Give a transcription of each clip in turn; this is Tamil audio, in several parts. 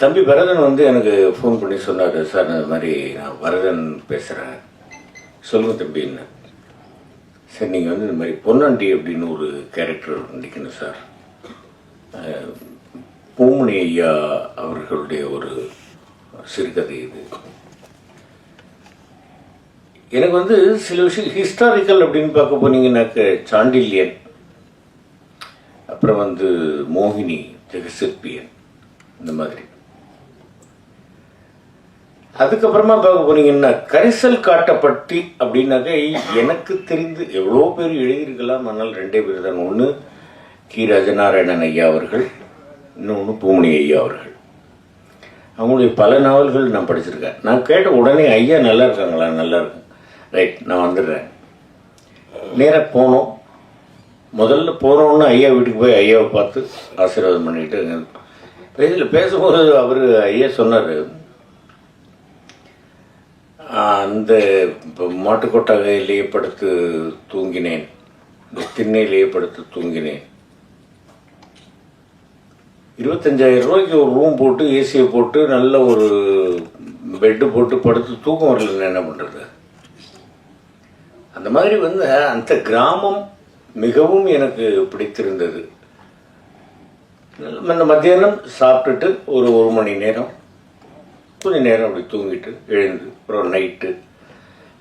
தம்பி பரதன் வந்து எனக்கு ஃபோன் பண்ணி சொன்னார் சார் இந்த மாதிரி நான் வரதன் பேசுகிறேன் சொல்லுங்க தம்பின்னு சார் நீங்கள் வந்து இந்த மாதிரி பொன்னாண்டி அப்படின்னு ஒரு கேரக்டர் நடிக்கணும் சார். பூமணி ஐயா அவர்களுடைய ஒரு சிறுகதை இது. எனக்கு வந்து சில விஷயம் ஹிஸ்டாரிக்கல் அப்படின்னு பார்க்க போனீங்கன்னாக்க சாண்டில்யன் அப்புறம் வந்து மோகினி ஜெகசிற்பியன் இந்த மாதிரி. அதுக்கப்புறமா பார்க்க போனீங்கன்னா கரிசல் காட்டப்பட்டி அப்படின்னாக்க எனக்கு தெரிந்து எவ்வளோ பேர் எழுதியிருக்கலாம். ஆனால் ரெண்டே பேர் தான். ஒன்று கி. ராஜநாராயணன் ஐயா அவர்கள் இன்னொன்று பூமணி ஐயா அவர்கள். அவங்களுடைய பல நாவல்கள் நான் படிச்சிருக்கேன். நான் கேட்ட உடனே ஐயா நல்லா இருக்காங்களா? நல்லா இருக்கும். ரைட் நான் வந்துடுறேன். நேராக போனோம். முதல்ல போனோன்னு ஐயா வீட்டுக்கு போய் ஐயாவை பார்த்து ஆசீர்வாதம் பண்ணிக்கிட்டு பேசல பேசும்போது அவர் ஐயா சொன்னார் அந்த இப்போ மாட்டுக்கொட்டகையிலேயே படுத்து தூங்கினேன். இந்த திண்ணையிலேயே படுத்து தூங்கினேன். இருபத்தஞ்சாயிரம் ரூபாய்க்கு ஒரு ரூம் போட்டு ஏசியை போட்டு நல்ல ஒரு பெட்டு போட்டு படுத்து தூக்கம் வரலன்னு என்ன பண்ணுறது அந்த மாதிரி வந்து அந்த கிராமம் மிகவும் எனக்கு பிடித்திருந்தது. நல்ல- அந்த மத்தியானம் சாப்பிட்டுட்டு ஒரு ஒரு மணி நேரம் கொஞ்சம் நேரம் அப்படி தூங்கிட்டு எழுந்து அப்புறம் நைட்டு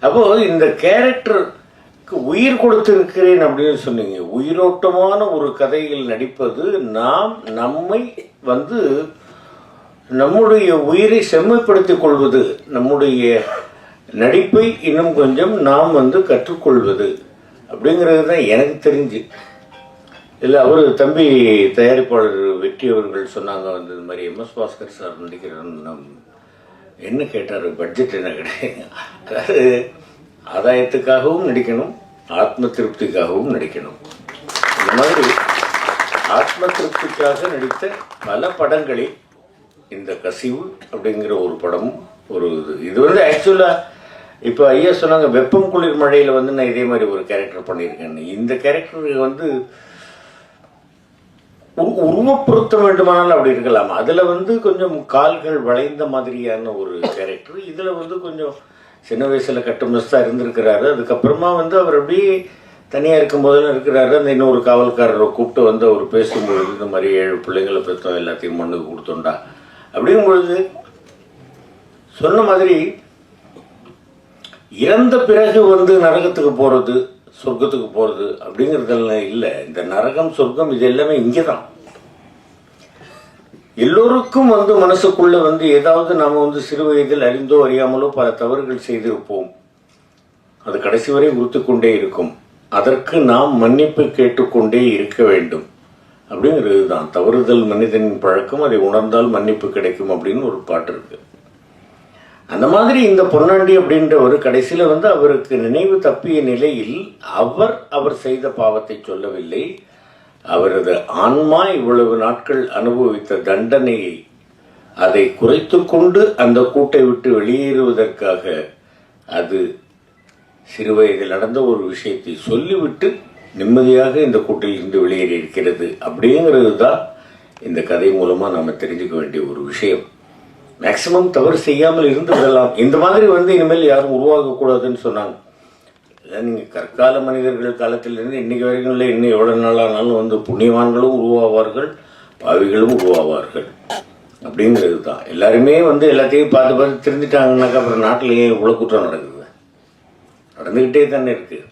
அப்போது இந்த கேரக்டருக்கு உயிர் கொடுத்திருக்கிறேன் அப்படின்னு சொன்னீங்க. உயிரோட்டமான ஒரு கதையில் நடிப்பது நாம் நம்மை வந்து நம்முடைய உயிரை செம்மைப்படுத்திக் கொள்வது நம்முடைய நடிப்பை இன்னும் கொஞ்சம் நாம் வந்து கற்றுக்கொள்வது அப்படிங்கிறது தான் எனக்கு தெரிஞ்சு. இல்லை அவர் தம்பி தயாரிப்பாளர் வெற்றி அவர்கள் சொன்னாங்க வந்து இந்த மாதிரி எம்எஸ் பாஸ்கர் சார் நடிக்கிறார் நம் என்ன கேட்டார்? பட்ஜெட் என்ன கிடையாது அதாவது ஆதாயத்துக்காகவும் நடிக்கணும் ஆத்ம திருப்திக்காகவும் நடிக்கணும். இந்த மாதிரி ஆத்ம திருப்திக்காக நடித்த பல படங்களில் இந்த கசிவு அப்படிங்கிற ஒரு படமும் ஒரு இது. இது வந்து ஆக்சுவலாக இப்போ ஐயா சொன்னாங்க வெப்பம் குளிர் மழையில் வந்து நான் இதே மாதிரி ஒரு கேரக்டர் பண்ணியிருக்கேன்னு. இந்த கேரக்டர் வந்து உருவப்படுத்த வேண்டுமானால் அப்படி இருக்கலாம்? அதுல வந்து கொஞ்சம் கால்கள் வளைந்த மாதிரியான ஒரு கேரக்டர் இதுல வந்து கொஞ்சம் சின்ன வயசுல கட்டுமஸ்தா இருந்திருக்கிறாரு. அதுக்கப்புறமா வந்து அவர் அப்படியே தனியா இருக்கும் போதெல்லாம் இருக்கிறாரு. அந்த இன்னொரு காவல்காரரை கூப்பிட்டு வந்து அவர் பேசும்பொழுது இந்த மாதிரி ஏழு பிள்ளைங்களை பெற்றோம் எல்லாத்தையும் மண்ணுக்கு கொடுத்தோண்டா அப்படிங்கும் பொழுது சொன்ன மாதிரி இறந்த பிறகு வந்து நரகத்துக்கு போறது சொர்க்கத்துக்கு போகிறது அப்படிங்கிறதெல்லாம் இல்லை. இந்த நரகம் சொர்க்கம் இது எல்லாமே இங்கே தான் எல்லோருக்கும் வந்து மனசுக்குள்ள வந்து ஏதாவது நாம் வந்து சிறு வயதில் அறிந்தோ அறியாமலோ பல தவறுகள் செய்திருப்போம். அது கடைசி வரை உறுத்து கொண்டே இருக்கும். அதற்கு நாம் மன்னிப்பு கேட்டுக்கொண்டே இருக்க வேண்டும். அப்படிங்கிறது தான் தவறுதல் மனிதனின் பழக்கம் அதை உணர்ந்தால் மன்னிப்பு கிடைக்கும் அப்படின்னு ஒரு பாட்டு இருக்குது அந்த மாதிரி இந்த பொன்னாண்டி அப்படின்ற ஒரு கடைசியில் வந்து அவருக்கு நினைவு தப்பிய நிலையில் அவர் அவர் செய்த பாவத்தை சொல்லவில்லை. அவரது ஆன்மா இவ்வளவு நாட்கள் அனுபவித்த தண்டனையை அதை குறைத்து கொண்டு அந்த கூட்டை விட்டு வெளியேறுவதற்காக அது சிறுவயதில் நடந்த ஒரு விஷயத்தை சொல்லிவிட்டு நிம்மதியாக இந்த கூட்டில் இருந்து வெளியேறி இருக்கிறது அப்படிங்கிறது தான் இந்த கதை மூலமாக நம்ம தெரிஞ்சுக்க வேண்டிய ஒரு விஷயம். மேக்சிமம் தவறு செய்யாமல் இருந்து விடலாம். இந்த மாதிரி வந்து இனிமேல் யாரும் உருவாகக்கூடாதுன்னு சொன்னாங்க. இதான் கற்கால மனிதர்கள் காலத்திலிருந்து இன்னைக்கு வரைக்கும் இல்லை. இன்னும் எவ்வளோ நாளானாலும் வந்து புண்ணியவான்களும் உருவாவார்கள் பாவிகளும் உருவாவார்கள். அப்படிங்கிறது தான் எல்லாருமே வந்து எல்லாத்தையும் பார்த்து பார்த்து திருந்திட்டாங்கன்னாக்கா அப்புறம் நாட்டிலேயே இவ்வளோ குற்றம் நடக்குது? நடந்துக்கிட்டே தானே இருக்குது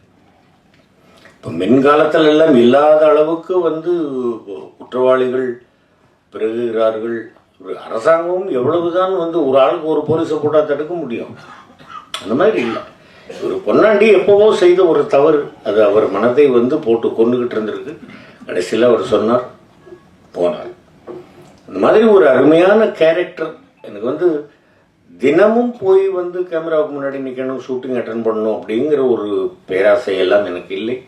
இப்போ மின்காலத்தில் எல்லாம் இல்லாத அளவுக்கு வந்து குற்றவாளிகள் பிறகுகிறார்கள் ஒரு அரசாங்கமும் எவ்வளவுதான் வந்து ஒரு ஆளுக்கு ஒரு போலீஸை போட்டால் தடுக்க முடியும்? அந்த மாதிரி இல்லை. ஒரு பொன்னாண்டி எப்போவோ செய்த ஒரு தவறு. அது அவர் மனதை வந்து போட்டு கொண்டுகிட்டு இருந்திருக்கு. கடைசியில் அவர் சொன்னார் போனார். அந்த மாதிரி ஒரு அருமையான கேரக்டர் எனக்கு வந்து தினமும் போய் வந்து கேமராவுக்கு முன்னாடி நிற்கணும் ஷூட்டிங் அட்டன் பண்ணணும் அப்படிங்கிற ஒரு பேராசை எல்லாம் எனக்கு இல்லை.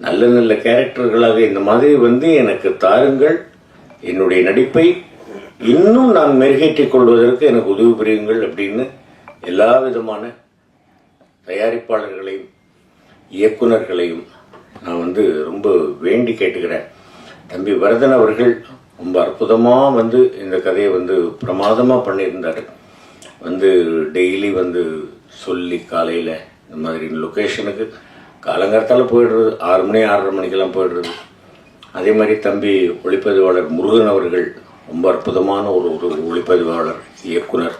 நல்ல நல்ல கேரக்டர்களாக இந்த மாதிரி வந்து எனக்கு தாருங்கள். என்னுடைய நடிப்பை இன்னும் நான் மெருகேற்றிக் கொள்வதற்கு எனக்கு உதவி புரியுங்கள் அப்படின்னு எல்லா விதமான தயாரிப்பாளர்களையும் இயக்குனர்களையும் நான் வந்து ரொம்ப வேண்டி கேட்டுக்கிறேன். தம்பி வரதன் அவர்கள் ரொம்ப அற்புதமாக வந்து இந்த கதையை வந்து பிரமாதமாக பண்ணியிருந்தார். வந்து டெய்லி வந்து சொல்லி காலையில் இந்த மாதிரி லொக்கேஷனுக்கு காலங்காலத்தால் போயிடுறது ஆறு மணி ஆறரை மணிக்கெல்லாம் போயிடுறது. அதே மாதிரி தம்பி ஒளிப்பதிவாளர் முருகன் அவர்கள் ரொம்ப அற்புதமான ஒரு ஒரு ஒளிப்பதிவாளர் இயக்குனர்.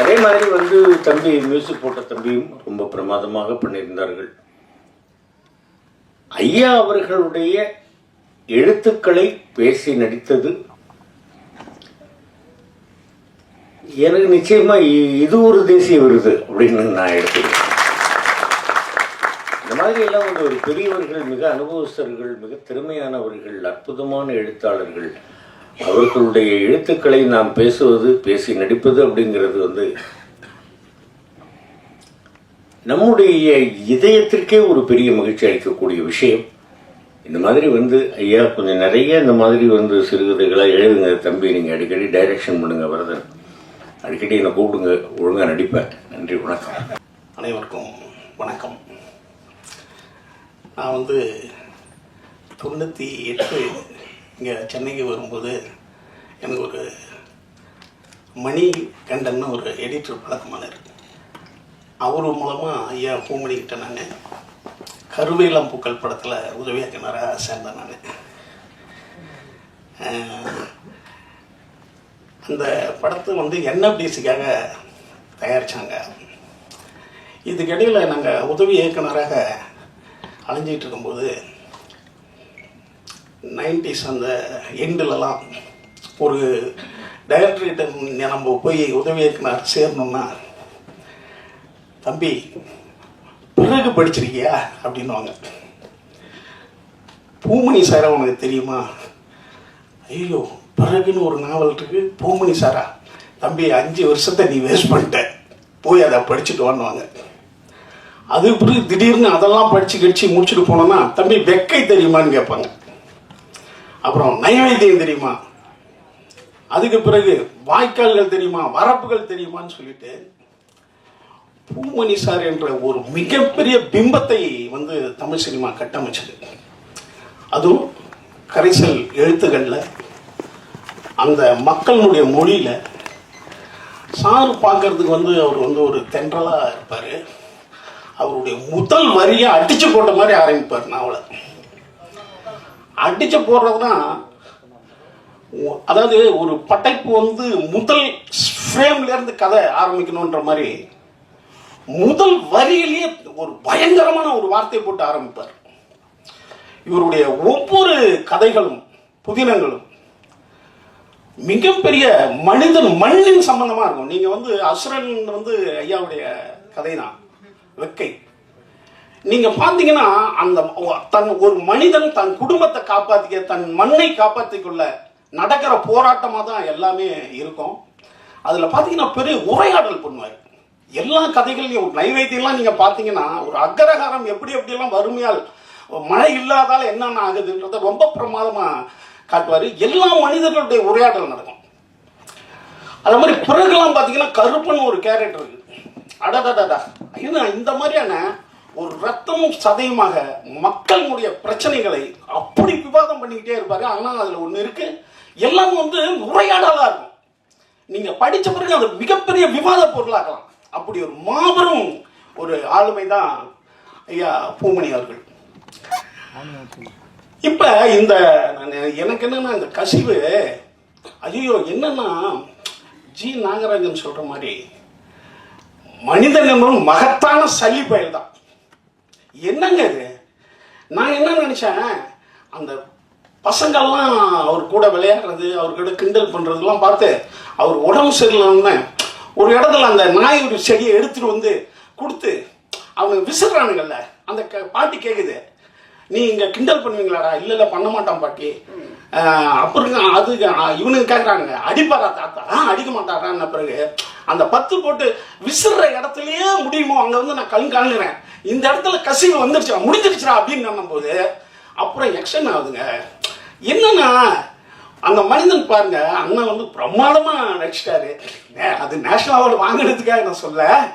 அதே மாதிரி வந்து தம்பி மியூசிக் போட்ட தம்பியும் ரொம்ப பிரமாதமாக பண்ணியிருந்தார்கள். ஐயா அவர்களுடைய எழுத்துக்களை பேசி நடித்தது. எனக்கு நிச்சயமா இது ஒரு தேசிய விருது அப்படின்னு நான் எடுத்துக்கிறேன். மாதிரியெல்லாம் மாதிரி எல்லாம் வந்து ஒரு பெரியவர்கள் மிக அனுபவஸ்தர்கள் மிக திறமையானவர்கள் அற்புதமான எழுத்தாளர்கள். அவர்களுடைய எழுத்துக்களை நாம் பேசுவது பேசி நடிப்பது அப்படிங்கிறது வந்து நம்முடைய இதயத்திற்கே ஒரு பெரிய மகிழ்ச்சி அளிக்கக்கூடிய விஷயம். இந்த மாதிரி வந்து ஐயா கொஞ்சம் நிறைய இந்த மாதிரி வந்து சிறுகதைகளாக எழுதுங்க தம்பி. நீங்கள் அடிக்கடி டைரக்ஷன் பண்ணுங்க வரதன் அடிக்கடி என்னை கூப்பிடுங்க ஒழுங்காக நடிப்பேன். நன்றி வணக்கம். அனைவருக்கும் வணக்கம். நான் வந்து தொண்ணூற்றி எட்டு இங்கே சென்னைக்கு வரும்போது எனக்கு ஒரு மணி கண்டன் ஒரு எடிட்டர் பழக்கமானார். அவர் மூலமாக ஐயா பூமணிக்கிட்ட நான். கருவேலம் பூக்கள் படத்தில் உதவி இயக்குனராக சேர்ந்தேன் நான். அந்த படத்தை வந்து என்எஃப்டிசிக்காக தயாரித்தாங்க இதுக்கிடையில் நாங்கள் உதவி இயக்குனராக அலைஞ்சிட்டு இருக்கும்போது நைன்டிஸ் அந்த எண்டிலலாம் ஒரு டைரக்டர்கிட்ட நம்ம போய் உதவி இயக்குனர் சேரணும்னா தம்பி பிறகு படிச்சிருக்கியா? அப்படின்னுவாங்க. பூமணி சாரை உனக்கு தெரியுமா? ஐயோ பிறகுன்னு ஒரு நாவல் இருக்கு பூமணி சாரா. தம்பி அஞ்சு வருஷத்தை நீ வேஸ்ட் பண்ணிட்ட. போய் அதை படிச்சுட்டு வாங்குவாங்க அது பிறகு திடீர்னு அதெல்லாம் படிச்சு கடிச்சு முடிச்சுட்டு போனோம்னா தம்பி வெக்கை தெரியுமான்னு கேட்பாங்க. அப்புறம் நைவேத்தியம் தெரியுமா? அதுக்கு பிறகு வாய்க்கால்கள் தெரியுமா? வரப்புகள் தெரியுமான்னு சொல்லிட்டு பூமணி சார் என்ற ஒரு மிகப்பெரிய பிம்பத்தை வந்து தமிழ் சினிமா கட்டமைச்சது. அதுவும் கரைசல் எழுத்துக்களில் அந்த மக்களுடைய மொழியில். சார் பார்க்கறதுக்கு வந்து அவர் வந்து ஒரு தென்றலாக இருப்பார். அவருடைய முதல் மரியா அடிச்சு போட்ட மாதிரி ஆரம்பிப்பார் நாவலை அடிச்சு போடுறதுனா அதாவது ஒரு படைப்பு வந்து முதல் ஃப்ரேம்ல இருந்து கதை ஆரம்பிக்கணுன்ற மாதிரி முதல் வரியிலேயே ஒரு பயங்கரமான ஒரு வார்த்தையை போட்டு ஆரம்பிப்பார். இவருடைய ஒவ்வொரு கதைகளும் புதினங்களும் மிகப்பெரிய மனிதன் மண்ணின் சம்பந்தமா இருக்கும். நீங்க வந்து அசுரன் வந்து ஐயாவுடைய கதை தான் வெக்கை நீங்க பாத்தீங்கன்னா அந்த தன் ஒரு மனிதன் தன் குடும்பத்தை காப்பாத்திக்க தன் மண்ணை காப்பாத்திக்கொள்ள நடக்கிற போராட்டமாக தான் எல்லாமே இருக்கும். அதில் பார்த்தீங்கன்னா பெரிய உரையாடல் பண்ணுவார். எல்லா கதைகள்லையும் ஒரு நைவேத்தியம்லாம் நீங்கள் பார்த்தீங்கன்னா ஒரு அக்ரஹாரம் எப்படி எப்படியெல்லாம் வறுமையால் மழை இல்லாதால என்னென்ன ஆகுதுன்றத ரொம்ப பிரமாதமாக காட்டுவார். எல்லா மனிதர்களுடைய உரையாடல் நடக்கும். அது மாதிரி பிறகுலாம் பார்த்தீங்கன்னா கருப்புன்னு ஒரு கேரக்டர் இருக்குது அடடடடா. ஏன்னா இந்த மாதிரியான ஒரு ரத்தமும் சதையுமாக மக்களுடைய பிரச்சனைகளை அப்படி விவாதம் பண்ணிக்கிட்டே இருப்பாரு. ஆனால் அதில் ஒன்று இருக்கு. எல்லாம் வந்து உரையாடலாக இருக்கும். நீங்க படிச்ச பிறகு அது மிகப்பெரிய விவாத பொருளாக்கலாம். அப்படி ஒரு மாபெரும் ஒரு ஆளுமை தான் ஐயா பூமணி அவர்கள். இப்ப இந்த நான் எனக்கு என்னன்னா இந்த கசிவு ஐயோ என்னன்னா ஜி நாகராஜன் சொல்ற மாதிரி மனிதன் மகத்தான சளி பயல் தான் என்னங்க இது? நான் என்ன நினைச்சேன்? அந்த பசங்கள்லாம் அவர் கூட விளையாடுறது அவர்கிட்ட கிண்டல் பண்ணுறதுலாம் பார்த்து அவர் உடம்பு சரியில்லைன்னு ஒரு இடத்துல அந்த நாய் ஒரு செடியை எடுத்துட்டு வந்து கொடுத்து அவங்க விசிறானுங்கல்ல அந்த க- பாட்டி கேக்குது. நீ இங்க கிண்டல் பண்ணுவீங்களாடா? இல்ல இல்ல பண்ண மாட்டான் பாட்டி. அப்புறம் அது இவனுக்கு கேக்குறாங்க அடிப்பாரா தாத்தா? அடிக்க மாட்டாரான்னு பிறகு அந்த பத்து போட்டு விசிற இடத்துலயே முடியுமோ அங்க வந்து நான் கண் காணுறேன் இந்த இடத்துல கசிவு வந்துருச்சா முடிஞ்சிருச்சுடா அப்படின்னு நம்பும்போது அப்புறம் எக்ஷன் ஆகுதுங்க. என்னன்னா அந்த மனிதன் பாருங்க அண்ணன் வந்து பிரமாதமா நடிச்சிட்டாரு. நே- அது நேஷனல் அவார்டு வாங்கினதுக்காக நான் சொல்ல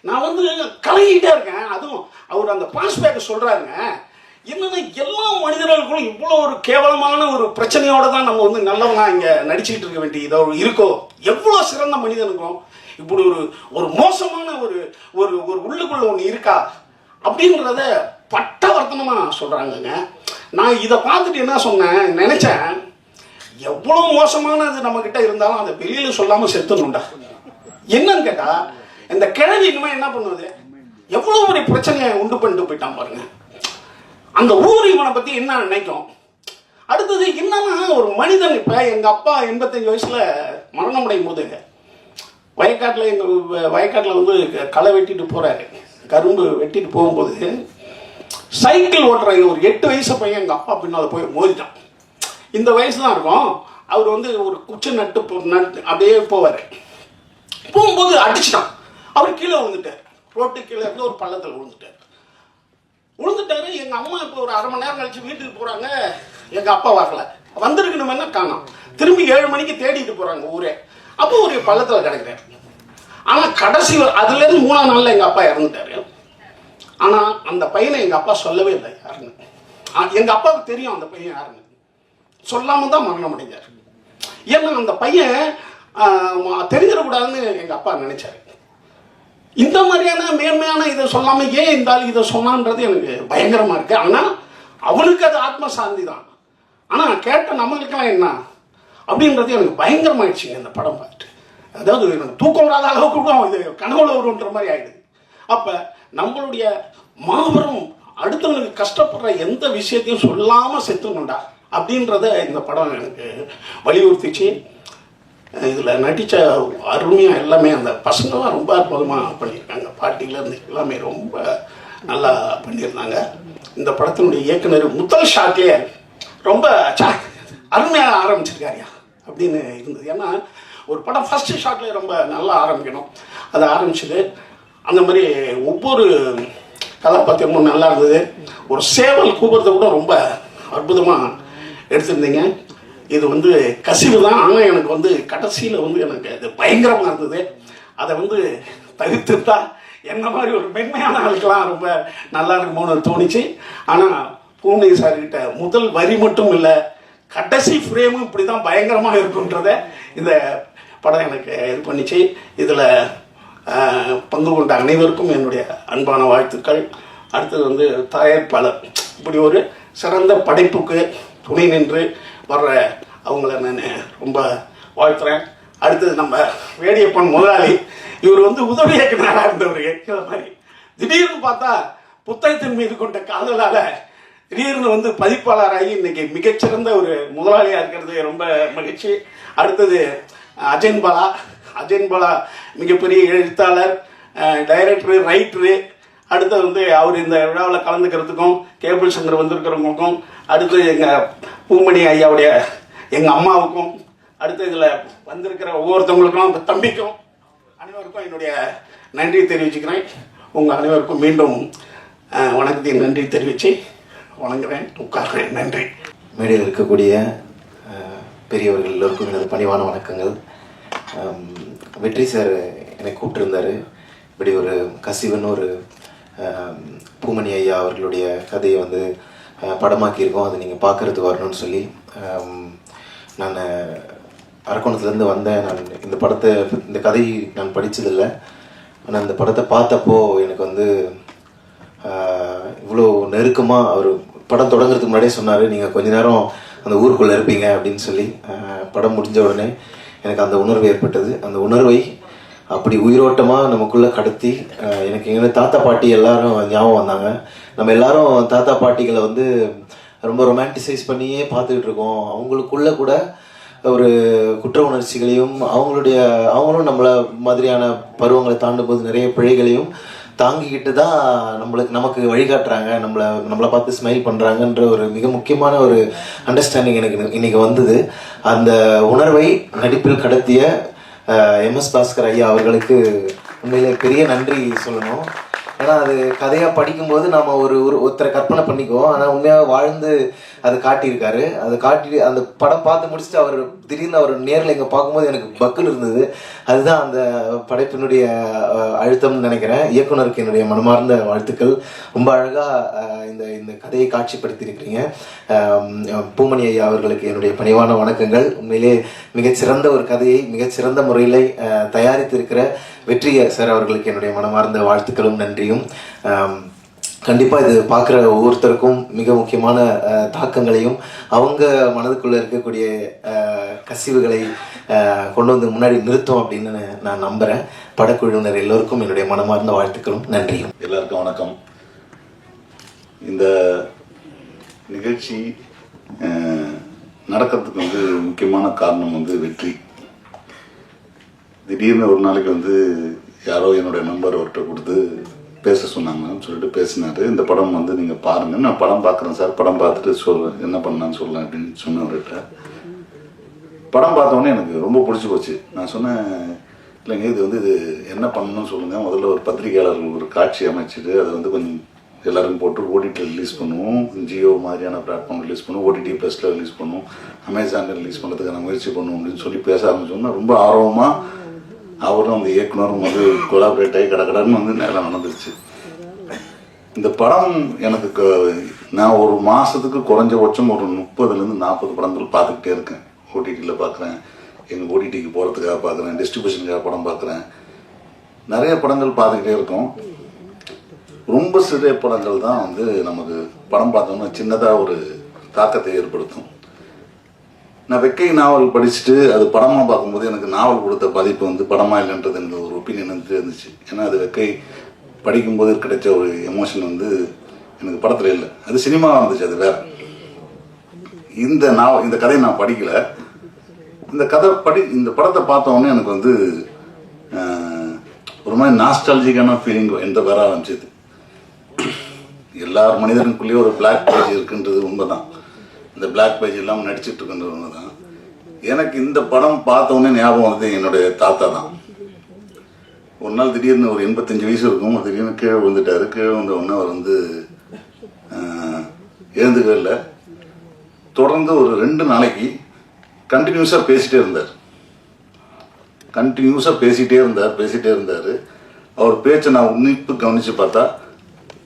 நான் வந்து கலங்கிட்டே இருக்கேன். அதுவும் அவர் அந்த பாஸ்பேக் சொல்றாருங்க. என்னன்னா எல்லா மனிதர்களுக்கும் இவ்வளோ ஒரு கேவலமான ஒரு பிரச்சனையோட தான் நம்ம வந்து நல்லவனா இங்கே நடிச்சுக்கிட்டு இருக்க வேண்டியதோ இருக்கோ? எவ்வளோ சிறந்த மனிதனுக்கும் இப்படி ஒரு ஒரு மோசமான ஒரு ஒரு ஒரு உள்ளுக்குள்ள ஒன்று இருக்கா? அப்படின்றத பட்டவர்த்தனமாக சொல்கிறாங்கங்க நான் இதை பார்த்துட்டு என்ன சொன்னேன் நினச்சேன் எவ்வளோ மோசமானது நம்மக்கிட்ட இருந்தாலும் அதை வெளியில் சொல்லாமல் செத்துணும்டா என்னன்னு கேட்டால் இந்த கிழவி இனிமேல் என்ன பண்ணுவது எவ்வளோ ஒரு பிரச்சனையை உண்டு பண்ணிட்டு போயிட்டான் பாருங்கள் அந்த ஊர் இவனை பத்தி என்ன நினைக்கும்? அடுத்தது என்னன்னா ஒரு மனிதன் இப்ப எங்க அப்பா எண்பத்தஞ்சு வயசுல மரணம் அடையும் போது வயக்காட்டில் எங்க வயக்காட்டில் வந்து களை வெட்டிட்டு போறாரு. கரும்பு வெட்டிட்டு போகும்போது சைக்கிள் ஓட்டுறாங்க ஒரு எட்டு வயசு பையன் எங்க அப்பா பின்னால் போய் மோதிட்டான். இந்த வயசு தான் இருக்கும். அவர் வந்து ஒரு குச்சி நட்டு போ- நட்டு அப்படியே போவார். போகும்போது அடிச்சிட்டான். அவர் கீழே விழுந்துட்டார். ரோட்டு கீழே இருந்து ஒரு பள்ளத்தில் விழுந்துட்டார். விழுந்துட்டாரு எங்க அம்மா இப்போ ஒரு அரை மணி நேரம் கழிச்சு வீட்டுக்கு போறாங்க. எங்க அப்பா வரல. என்ன காணாம் திரும்பி ஏழு மணிக்கு தேடிட்டு போறாங்க ஊரே. அப்போ ஒரு பள்ளத்தில் கிடக்குறாரு ஆனா கடைசி அதுல இருந்து மூணாம் நாள்ல எங்க அப்பா இறந்துட்டாரு. ஆனா அந்த பையனை எங்க அப்பா சொல்லவே இல்லை யாருன்னு. எங்க அப்பாவுக்கு தெரியும் அந்த பையன் யாருன்னு. சொல்லாம தான் மரணம் அடைஞ்சார். ஏன்னா அந்த பையன் தெரிஞ்சிடக்கூடாதுன்னு எங்க அப்பா நினைச்சாரு. இந்த மாதிரியான மேன்மையான இதை சொல்லாம ஏன் இந்த ஆள் இதை சொன்னான்றது எனக்கு பயங்கரமா இருக்கு. ஆனா அவனுக்கு அது ஆத்ம சாந்தி தான். ஆனா கேட்ட நம்மளுக்கெல்லாம் என்ன? அப்படின்றது எனக்கு பயங்கரமாயிடுச்சுங்க இந்த படம் பார்த்துட்டு. அதாவது எனக்கு தூக்கம் வராத அளவுக்கு கூட இது கனவுல வருன்ற மாதிரி ஆயிடுது. அப்ப நம்மளுடைய மாபெரும் அடுத்தவனுக்கு கஷ்டப்படுற எந்த விஷயத்தையும் சொல்லாம செத்துணும்டா அப்படின்றத இந்த படம் எனக்கு வலியுறுத்திச்சு. இதில் நடித்த அருமையாக எல்லாமே அந்த பசங்களாம் ரொம்ப அற்புதமாக பண்ணியிருக்காங்க. பாட்டிலேருந்து எல்லாமே ரொம்ப நல்லா பண்ணியிருந்தாங்க. இந்த படத்தினுடைய இயக்குனர் முதல் ஷாட்லேயே ரொம்ப சா அருமையாக ஆரம்பிச்சிருக்காரியா அப்படின்னு இருந்தது. ஏன்னா ஒரு படம் ஃபஸ்ட்டு ஷாட்லேயே ரொம்ப நல்லா ஆரம்பிக்கணும். அது ஆரம்பிச்சது. அந்த மாதிரி ஒவ்வொரு கதாபாத்திரமும் நல்லா இருந்தது. ஒரு சேவல் கூப்பிட்றத கூட ரொம்ப அற்புதமாக எடுத்திருந்தீங்க. இது வந்து கசிவு தான் ஆனால் எனக்கு வந்து கடைசியில் வந்து எனக்கு அது பயங்கரமாக இருந்தது. அதை வந்து தவிர்த்துட்டா என்ன மாதிரி ஒரு மென்மையான ஆளுக்கெல்லாம் ரொம்ப நல்லா இருக்குமோன்னு தோணுச்சு. ஆனால் பூனை சார்கிட்ட முதல் வரி மட்டும் இல்லை கடைசி ஃப்ரேமும் இப்படி தான் பயங்கரமாக இருக்குன்றத இந்த படம் எனக்கு இது பண்ணிச்சு. இதில் பங்கு கொண்ட அனைவருக்கும் என்னுடைய அன்பான வாழ்த்துக்கள். அடுத்தது வந்து தயாரிப்பாளர். இப்படி ஒரு சிறந்த படைப்புக்கு துணை நின்று வர்ற அவங்கள நான் ரொம்ப வாழ்த்துறேன். அடுத்தது நம்ம வேடியப்பன் முதலாளி. இவர் வந்து உதவி இயக்குனராக இருந்தவர் இந்த மாதிரி திடீர்னு பார்த்தா புத்தகத்தின் மீது கொண்ட காதலால திடீர்னு வந்து பதிப்பாளராகி இன்னைக்கு மிகச்சிறந்த ஒரு முதலாளியாக இருக்கிறது. ரொம்ப மகிழ்ச்சி. அடுத்தது அஜயன் பாலா. அஜயன் பாலா மிகப்பெரிய எழுத்தாளர் டைரக்டரு ரைட்டரு அடுத்தது வந்து அவர் இந்த விழாவில் கலந்துக்கிறதுக்கும் கேபிள் சங்கர் வந்திருக்கிறவங்களுக்கும் அடுத்து எங்கள் பூமணி ஐயாவுடைய எங்கள் அம்மாவுக்கும் அடுத்து இதில் வந்திருக்கிற ஒவ்வொருத்தவங்களுக்கும் அந்த தம்பிக்கும் அனைவருக்கும் என்னுடைய நன்றி தெரிவிச்சுக்கிறேன். உங்கள் அனைவருக்கும் மீண்டும் அஹ், வணக்கத்தின் நன்றி தெரிவித்து வணங்குறேன். உட்கார்றேன். நன்றி. மேடையில் இருக்கக்கூடிய பெரியவர்கள் எல்லோருக்கும் எனது பணிவான வணக்கங்கள். வெற்றி சார் என்னை கூப்பிட்டுருந்தார். இப்படி ஒரு கசிவுன்னு ஒரு பூமணி ஐயா அவர்களுடைய கதையை வந்து படமாக்கியிருக்கோம். அதை நீங்கள் பார்க்குறது வரணும்னு சொல்லி நான் அரக்கோணத்துலேருந்து வந்தேன். நான் இந்த படத்தை இந்த கதை நான் படித்ததில்லை ஆனால் இந்த படத்தை பார்த்தப்போ எனக்கு வந்து இவ்வளோ நெருக்கமாக அவர் படம் தொடங்குறதுக்கு முன்னாடியே சொன்னார் நீங்கள் கொஞ்ச நேரம் அந்த ஊருக்குள்ளே இருப்பீங்க அப்படின்னு சொல்லி படம் முடிஞ்ச உடனே எனக்கு அந்த உணர்வு ஏற்பட்டது. அந்த உணர்வை அப்படி உயிரோட்டமாக நமக்குள்ளே கடத்தி எனக்கு எங்கள் தாத்தா பாட்டி எல்லாரும் ஞாபகம் வந்தாங்க. நம்ம எல்லாரும் தாத்தா பாட்டிகளை வந்து ரொம்ப ரொமான்டிசைஸ் பண்ணியே பார்த்துக்கிட்டு இருக்கோம். அவங்களுக்குள்ள கூட ஒரு குற்ற உணர்ச்சிகளையும் அவங்களுடைய அவங்களும் நம்மளை மாதிரியான பருவங்களை தாண்டும் போது நிறைய பிழைகளையும் தாங்கிக்கிட்டு தான் நம்மளுக்கு நமக்கு வழிகாட்டுறாங்க. நம்மளை நம்மளை பார்த்து ஸ்மைல் பண்ணுறாங்கன்ற ஒரு மிக முக்கியமான ஒரு அண்டர்ஸ்டாண்டிங் எனக்கு இன்னைக்கு வந்தது. அந்த உணர்வை நடிப்பில் கடத்திய எம்எஸ் பாஸ்கர் ஐயா அவர்களுக்கு உண்மையிலே பெரிய நன்றி சொல்லணும். ஏன்னா அது கதையாக படிக்கும்போது நாம் ஒரு ஒரு ஒருத்தரை கற்பனை பண்ணிக்குவோம். ஆனால் உண்மையாக வாழ்ந்து அது காட்டியிருக்காரு. அது காட்டி அந்த படம் பார்த்து முடிச்சுட்டு அவர் திடீர்னு அவர் நேரில் இங்கே பார்க்கும்போது எனக்கு பக்குன்னு இருந்தது. அதுதான் அந்த படைப்பினுடைய அழுத்தம்னு நினைக்கிறேன். இயக்குனருக்கு என்னுடைய மனமார்ந்த வாழ்த்துக்கள். ரொம்ப அழகாக இந்த இந்த கதையை காட்சிப்படுத்தியிருக்கிறீங்க. பூமணி ஐயா அவர்களுக்கு என்னுடைய பணிவான வணக்கங்கள். உண்மையிலே மிகச்சிறந்த ஒரு கதையை மிகச்சிறந்த முறையில் தயாரித்திருக்கிற வெற்றி சார் அவர்களுக்கு என்னுடைய மனமார்ந்த வாழ்த்துக்களும் நன்றி தெரியும் கண்டிப்பாக இது பார்க்குற ஒவ்வொருத்தருக்கும் மிக முக்கியமான தாக்கங்களையும் அவங்க மனதுக்குள்ளே இருக்கக்கூடிய கசிவுகளை கொண்டு வந்து முன்னாடி நிறுத்தும் அப்படின்னு நான் நம்புகிறேன் படக்குழுவினர் எல்லோருக்கும் என்னுடைய மனமார்ந்த வாழ்த்துக்களும் நன்றியும். எல்லாருக்கும் வணக்கம். இந்த நிகழ்ச்சி நடக்கிறதுக்கு வந்து முக்கியமான காரணம் வந்து வெற்றி. திடீர்னு ஒரு நாளைக்கு வந்து யாரோ என்னுடைய நம்பர் ஒருத்தர் கொடுத்து பேச சொன்னாங்கன்னு சொல்லிட்டு பேசினாரு. இந்த படம் வந்து நீங்கள் பாருங்க. நான் படம் பார்க்குறேன் சார். படம் பார்த்துட்டு சொல்லுவேன் என்ன பண்ணலான்னு சொல்லலாம் அப்படின்னு சொன்னேன் அவர்கிட்ட. படம் பார்த்தோன்னே எனக்கு ரொம்ப பிடிச்சி போச்சு. நான் சொன்னேன் இல்லைங்க இது வந்து இது என்ன பண்ணணும்னு சொல்லுங்கள் முதல்ல ஒரு பத்திரிகையாளர்கள் ஒரு காட்சி அமைச்சிட்டு அதை வந்து கொஞ்சம் எல்லாரும் போட்டு ஓடிடி ரிலீஸ் பண்ணுவோம். ஜியோ மாதிரியான பிளாட்ஃபார்ம் ரிலீஸ் பண்ணுவோம். ஓடிடி ப்ளஸில் ரிலீஸ் பண்ணுவோம். அமேசானில் ரிலீஸ் பண்ணுறதுக்கான முயற்சி பண்ணுவோம் அப்படின்னு சொல்லி பேச ஆரம்பிச்சோம்னா ரொம்ப ஆர்வமாக அவரும் அந்த இயக்குனரும் வந்து கொலாபரேட் ஆகி கடக்கடன்னு வந்து நேரம் நடந்துருச்சு. இந்த படம் எனக்கு நான் ஒரு மாதத்துக்கு குறைஞ்சபட்சம் ஒரு முப்பதுலேருந்து நாற்பது படங்கள் பார்த்துக்கிட்டே இருக்கேன். ஓடிடியில் பார்க்குறேன். எங்கள் ஓடிடிக்கு போகிறதுக்காக பார்க்குறேன். டிஸ்ட்ரிபியூஷனுக்காக படம் பார்க்குறேன். நிறைய படங்கள் பார்த்துக்கிட்டே இருக்கோம். ரொம்ப சிறிய படங்கள் தான் வந்து நமக்கு படம் பார்த்தோம்னா சின்னதாக ஒரு தாக்கத்தை ஏற்படுத்தும். நான் வெக்கை நாவல் படிச்சுட்டு அது படமாக பார்க்கும்போது எனக்கு நாவல் கொடுத்த பாதிப்பு வந்து படமாக இல்லைன்றது எனக்கு ஒரு ஒப்பீனியன் வந்து இருந்துச்சு. ஏன்னா அது வெக்கை படிக்கும்போது கிடைச்ச ஒரு எமோஷன் வந்து எனக்கு படத்தில் இல்லை. அது சினிமாவாக இருந்துச்சு அது வேற. இந்த நாவல் இந்த கதையை நான் படிக்கல. இந்த கதை படி இந்த படத்தை பார்த்தோன்னே எனக்கு வந்து ஒரு மாதிரி நாஸ்டாலஜிக்கான ஃபீலிங் எந்த வர ஆரம்பிச்சது. எல்லார் மனிதனுக்குள்ளேயும் ஒரு பிளாக் பேஜ் இருக்குன்றது உண்மைதான். இந்த பிளாக் பேஜ் இல்லாமல் நடிச்சிட்டு இருக்கின்றவங்க தான் எனக்கு இந்த படம் பார்த்தவனே ஞாபகம் வந்து என்னுடைய தாத்தா தான். ஒரு நாள் திடீர்னு ஒரு எண்பத்தஞ்சு வயசு இருக்கும். திடீர்னு கீழே விழுந்துட்டாரு. கீழே விழுந்த உடனே அவர் வந்து எழுந்துக்கவே இல்லை. தொடர்ந்து ஒரு ரெண்டு நாளைக்கு கண்டினியூஸாக பேசிட்டே இருந்தார். கண்டினியூஸாக பேசிட்டே இருந்தார் பேசிட்டே இருந்தார். அவர் பேச்சை நான் உன்னிப்பு கவனித்து பார்த்தா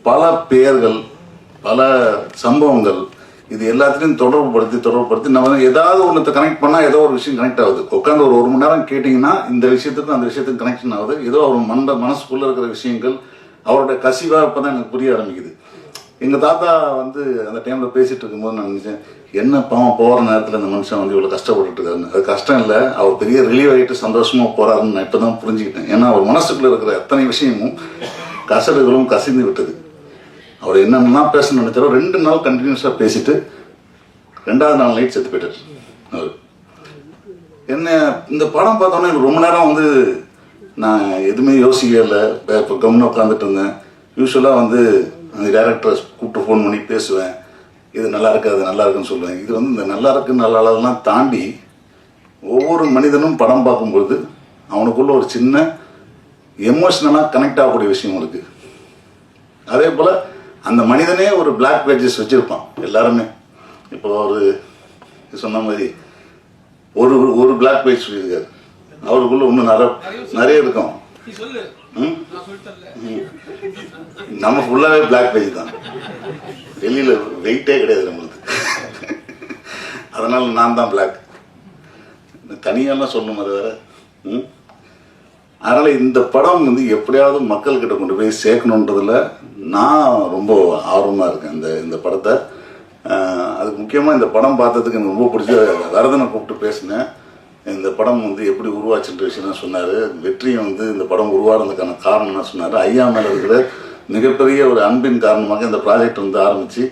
பல பெயர்கள் பல சம்பவங்கள் இது எல்லாத்துலையும் தொடர்பு படுத்தி நம்ம ஏதாவது ஒன்றத்தை கனெக்ட் பண்ணால் ஏதோ ஒரு விஷயம் கனெக்ட் ஆகுது. உட்காந்து ஒரு ஒரு மணி நேரம் கேட்டிங்கன்னா இந்த விஷயத்துக்கும் அந்த விஷயத்துக்கும் கனெக்ஷன் ஆகுது. ஏதோ அவர் மண்ட மனசுக்குள்ளே இருக்கிற விஷயங்கள் அவரோட கசிவாக இப்போ தான் எனக்கு புரிய ஆரம்பிக்குது. எங்கள் தாத்தா வந்து அந்த டைமில் பேசிகிட்டு இருக்கும்போது நான் நினச்சேன் என்ன பாவம் போகிற நேரத்தில் இந்த மனுஷன் வந்து இவ்வளோ கஷ்டப்பட்டுட்டு இருக்காருன்னு அது கஷ்டம் இல்லை. அவர் பெரிய ரிலீவ் ஆகிட்டு சந்தோஷமாக போகிறாருன்னு நான் இப்போ தான் புரிஞ்சுக்கிட்டேன். ஏன்னா அவர் மனசுக்குள்ளே இருக்கிற அத்தனை விஷயமும் கசடுகளும் கசிந்து விட்டது. அவர் என்னென்னா பேசணும்னு நினைச்சாரோ ரெண்டு நாள் கண்டினியூஸாக பேசிட்டு ரெண்டாவது நாள் நைட் செத்து போயிட்டார். அவர். என்ன இந்த படம் பார்த்தோன்னே எனக்கு ரொம்ப நேரம் வந்து நான் எதுவுமே யோசிக்கவே இல்லை. இப்போ கம்முன்னு உட்காந்துட்டு இருந்தேன். யூஸ்வலாக வந்து அந்த டேரக்டரை கூப்பிட்டு ஃபோன் பண்ணி பேசுவேன். இது நல்லா இருக்கு அது நல்லா இருக்குன்னு சொல்லுவேன். இது வந்து இந்த நல்லா இருக்கு நல்லா இல்லைலாம் தாண்டி ஒவ்வொரு மனிதனும் படம் பார்க்கும்பொழுது அவனுக்குள்ள ஒரு சின்ன எமோஷ்னலாக கனெக்ட் ஆகக்கூடிய விஷயம் இருக்குது அதே போல் அந்த மனிதனே ஒரு பிளாக் பேஜஸ் வச்சுருப்பான் எல்லாருமே. இப்போ ஒரு சொன்ன மாதிரி ஒரு ஒரு பிளாக் பேஜ் சொல்லியிருக்காரு. அவருக்குள்ள இன்னும் நிறைய நிறைய இருக்கும். ம்? நம்ம ஃபுல்லாகவே பிளாக் பேஜ் தான். வெளியில் வெயிட்டே கிடையாது நம்மளுக்கு. அதனால நான் தான் பிளாக் தனியாலாம் சொல்லணும் அது வேற. ம்? இந்த படம் வந்து எப்படியாவது மக்கள்கிட்ட கொண்டு போய் சேர்க்கணுன்றதுல நான் ரொம்ப ஆர்வமாக இருக்கேன் இந்த இந்த படத்தை. அதுக்கு முக்கியமாக இந்த படம் பார்த்ததுக்கு எனக்கு ரொம்ப பிடிச்ச வரதனை கூப்பிட்டு பேசினேன். இந்த படம் வந்து எப்படி உருவாச்சுன்ற விஷயம் சொன்னார். வெற்றியை வந்து இந்த படம் உருவாகிறதுக்கான காரணம் என்ன சொன்னார்? ஐயா மேலே இருக்கிற மிகப்பெரிய ஒரு அன்பின் காரணமாக இந்த ப்ராஜெக்ட் வந்து ஆரம்பித்து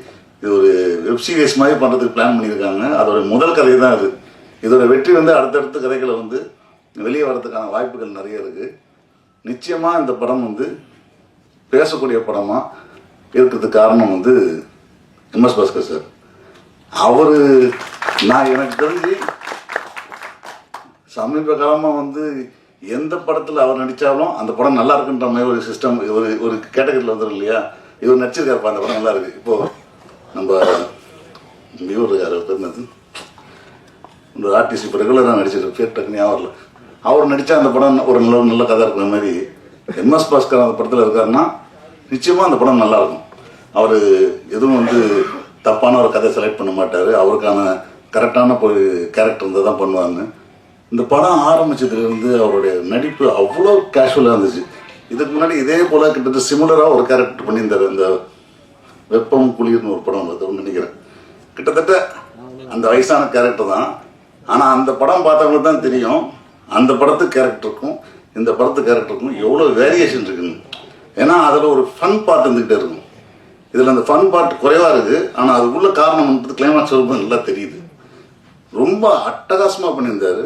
இது ஒரு வெப் சீரிஸ் மாதிரி பண்ணுறதுக்கு பிளான் பண்ணியிருக்காங்க. அதோட முதல் கதை தான் இது. இதோட வெற்றி வந்து அடுத்தடுத்த கதைகளை வந்து வெளியே வரதுக்கான வாய்ப்புகள் நிறைய இருக்குது நிச்சயமாக இந்த படம் வந்து பேசக்கூடிய படமாக இருக்கிறதுக்கு காரணம் வந்து எம்எஸ் பாஸ்கர் சார். அவர் நான் எனக்கு தெரிஞ்சு சமீப காலமாக வந்து எந்த படத்தில் அவர் நடித்தாலும் அந்த படம் நல்லா இருக்குன்ற மாதிரி ஒரு சிஸ்டம் ஒரு ஒரு கேட்டகரியில் வந்துடும் இல்லையா? இவர் நடிச்சிருக்காருப்பா அந்த படம் நல்லா இருக்கு. இப்போது நம்ம இவர் யார் தெரிஞ்சது என்னது? இந்த ஆர்டிஸ்ட் இப்போ ரெகுலராக நடிச்சிருக்கேன் பேர் டக்குனு வரல. அவர் நடித்தா அந்த படம் ஒரு நல்ல நல்ல கதை இருக்கிற மாதிரி எம்எஸ் பாஸ்கர் அந்த படத்தில் இருக்காருன்னா நிச்சயமாக அந்த படம் நல்லாயிருக்கும். அவர் எதுவும் வந்து தப்பான ஒரு கதை செலக்ட் பண்ண மாட்டார். அவருக்கான கரெக்டான ஒரு கேரக்டர் இருந்தால் தான் பண்ணுவாங்க. இந்த படம் ஆரம்பிச்சதுலேருந்து அவருடைய நடிப்பு அவ்வளோ கேஷுவலாக இருந்துச்சு. இதுக்கு முன்னாடி இதே போல் கிட்டத்தட்ட சிமிலராக ஒரு கேரக்டர் பண்ணியிருந்தார். இந்த வெப்பம் குளிர்னு ஒரு படம் வருது நினைக்கிறேன். கிட்டத்தட்ட அந்த வயசான கேரக்டர் தான். ஆனால் அந்த படம் பார்த்தவங்களுக்கு தான் தெரியும். அந்த படத்து கேரக்டருக்கும் இந்த படத்து கேரக்டருக்கும் எவ்வளோ வேரியேஷன் இருக்குன்னு. ஏன்னா அதில் ஒரு ஃபன் பார்ட் இருந்துக்கிட்டே இருக்கும் இதில் அந்த ஃபன் பார்ட் குறைவாக இருக்குது ஆனால் அதுக்குள்ள காரணம் வந்து கிளைமாக்ஸ் வரும்போது நல்லா தெரியுது. ரொம்ப அட்டகாசமாக பண்ணியிருந்தாரு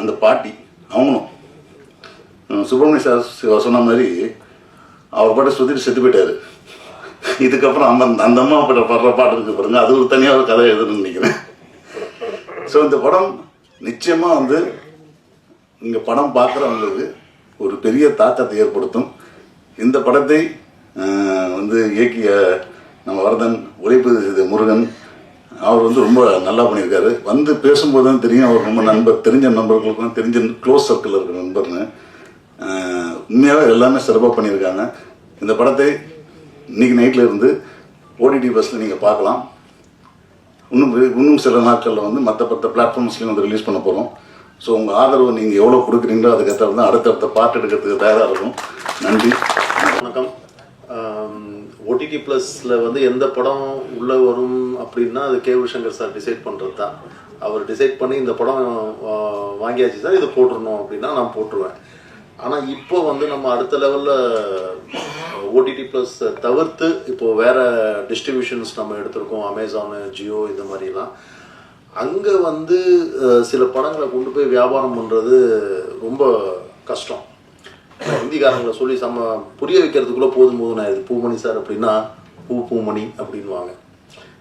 அந்த பாட்டி. அவங்களும். சுப்பிரமணிய சார் சொன்ன மாதிரி அவர் பாட்டை சுற்றிட்டு செத்து போயிட்டார். இதுக்கப்புறம் அந்த அந்த அம்மா படுற படுற பாட்டு இருக்கு பாருங்க. அது ஒரு தனியாக ஒரு கதை எழுதுன்னு நினைக்கிறேன். ஸோ இந்த படம் நிச்சயமாக வந்து இங்கே படம் பார்க்குறவங்களுக்கு ஒரு பெரிய தாக்கத்தை ஏற்படுத்தும். இந்த படத்தை வந்து இயக்கிய நம்ம வரதன் உழைப்பு செய்த முருகன் அவர் வந்து ரொம்ப நல்லா பண்ணியிருக்காரு. வந்து பேசும்போது தான் தெரியும் அவர் ரொம்ப நண்பர் தெரிஞ்ச நண்பர்களுக்கும் தெரிஞ்ச க்ளோஸ் சர்க்கிள் இருக்கிற நண்பர்னு. உண்மையாக எல்லாமே சிறப்பாக பண்ணியிருக்காங்க. இந்த படத்தை இன்னைக்கு நைட்டில் இருந்து ஓடிடி பஸ்ஸில் நீங்கள் பார்க்கலாம். இன்னும் இன்னும் சில நாட்களில் வந்து மற்ற மற்ற பிளாட்ஃபார்ம்ஸ்லையும் வந்து ரிலீஸ் பண்ண போகிறோம் ஸோ உங்கள் ஆதரவு நீங்கள் எவ்வளோ கொடுக்குறீங்களோ அதுக்கேற்ற தான் அடுத்தடுத்த பாட்டு எடுக்கிறதுக்கு தயாராக இருக்கும். நன்றி. வணக்கம். ஓடிடி ப்ளஸில் வந்து எந்த படம் உள்ளே வரும் அப்படின்னா அது கே சங்கர் சார் டிசைட் பண்ணுறது தான். அவர் டிசைட் பண்ணி இந்த படம் வாங்கியாச்சு சார் இதை போட்டுருணும் அப்படின்னா நான் போட்டுருவேன். ஆனால் இப்போ வந்து நம்ம அடுத்த லெவலில் ஓடிடி ப்ளஸ் தவிர்த்து இப்போது வேறு டிஸ்ட்ரிபியூஷன்ஸ் நம்ம எடுத்திருக்கோம் அமேசானு ஜியோ இந்த மாதிரிலாம். அங்கே வந்து சில படங்களை கொண்டு போய் வியாபாரம் பண்ணுறது ரொம்ப கஷ்டம். ஹிந்திக்காரங்களை சொல்லி சம புரிய வைக்கிறதுக்குள்ள போதும் போதும் நான் இது பூமணி சார் அப்படின்னா பூ பூமணி அப்படின்வாங்க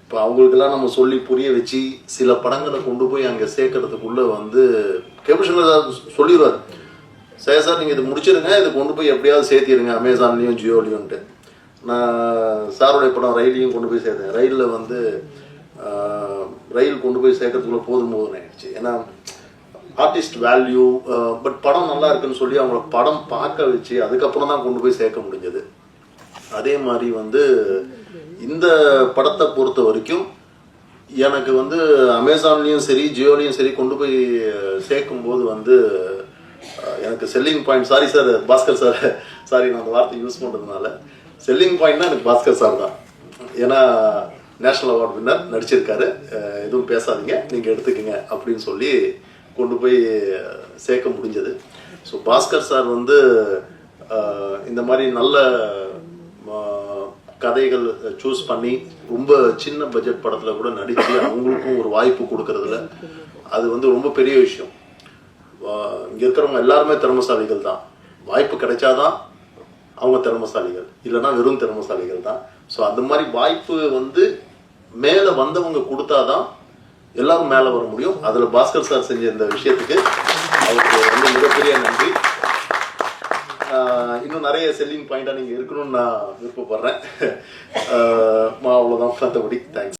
இப்போ அவங்களுக்கெல்லாம் நம்ம சொல்லி புரிய வச்சு சில படங்களை கொண்டு போய் அங்கே சேர்க்கறதுக்குள்ள வந்து கேபிள் சார் சொல்லிடுவார். சரி சார் நீங்கள் இது முடிச்சிருங்க. இது கொண்டு போய் எப்படியாவது சேர்த்திடுங்க அமேசான்லேயும் ஜியோலையும்ன்ட்டு நான் சாருடைய படம் ரயிலையும் கொண்டு போய் சேர்த்தேன். ரயிலில் வந்து ரயில் கொண்டு போய் சேர்க்கறதுக்குள்ள போதும் போதும் ஆயிடுச்சு. ஏன்னா ஆர்டிஸ்ட் வேல்யூ பட் படம் நல்லா இருக்குன்னு சொல்லி அவங்கள படம் பார்க்க வச்சு அதுக்கப்புறம் தான் கொண்டு போய் சேர்க்க முடிஞ்சது. அதே மாதிரி வந்து இந்த படத்தை பொறுத்த வரைக்கும் எனக்கு வந்து அமேசான்லேயும் சரி ஜியோலையும் சரி கொண்டு போய் சேர்க்கும்போது வந்து uh, எனக்கு selling point sorry sir Bhaskar sir sorry நான் அந்த வார்த்தை யூஸ் பண்ணுறதுனால செல்லிங் பாயிண்ட்னா எனக்கு பாஸ்கர் சார் தான். ஏன்னா நேஷனல் அவார்ட் வின்னர் நடிச்சிருக்காரு. Uh, எதுவும் பேசாதீங்க நீங்கள் எடுத்துக்கங்க அப்படின்னு சொல்லி கொண்டு போய் சேர்க்க முடிஞ்சது. ஸோ பாஸ்கர் சார் வந்து இந்த மாதிரி நல்ல கதைகள் சூஸ் பண்ணி ரொம்ப சின்ன பட்ஜெட் படத்தில் கூட நடித்து அவங்களுக்கும் ஒரு வாய்ப்பு கொடுக்கறதுல அது வந்து ரொம்ப பெரிய விஷயம். இங்கே இருக்கிறவங்க எல்லாருமே திறமசாலிகள் தான். வாய்ப்பு கிடைச்சாதான் அவங்க திறமசாலிகள். இல்லைன்னா வெறும் திறமசாலிகள் தான். ஸோ அந்த மாதிரி வாய்ப்பு வந்து மேலே வந்தவங்க கொடுத்தாதான் எல்லாரும் மேலே வர முடியும். அதில் பாஸ்கர் சார் செஞ்ச இந்த விஷயத்துக்கு அவருக்கு வந்து மிகப்பெரிய நன்றி. இன்னும் நிறைய செல்லிங் பாயிண்டாக நீங்கள் இருக்கணும்னு நான் விருப்பப்படுறேன். ஆஹ் அவ்வளோதான் மற்றபடி தேங்க்ஸ்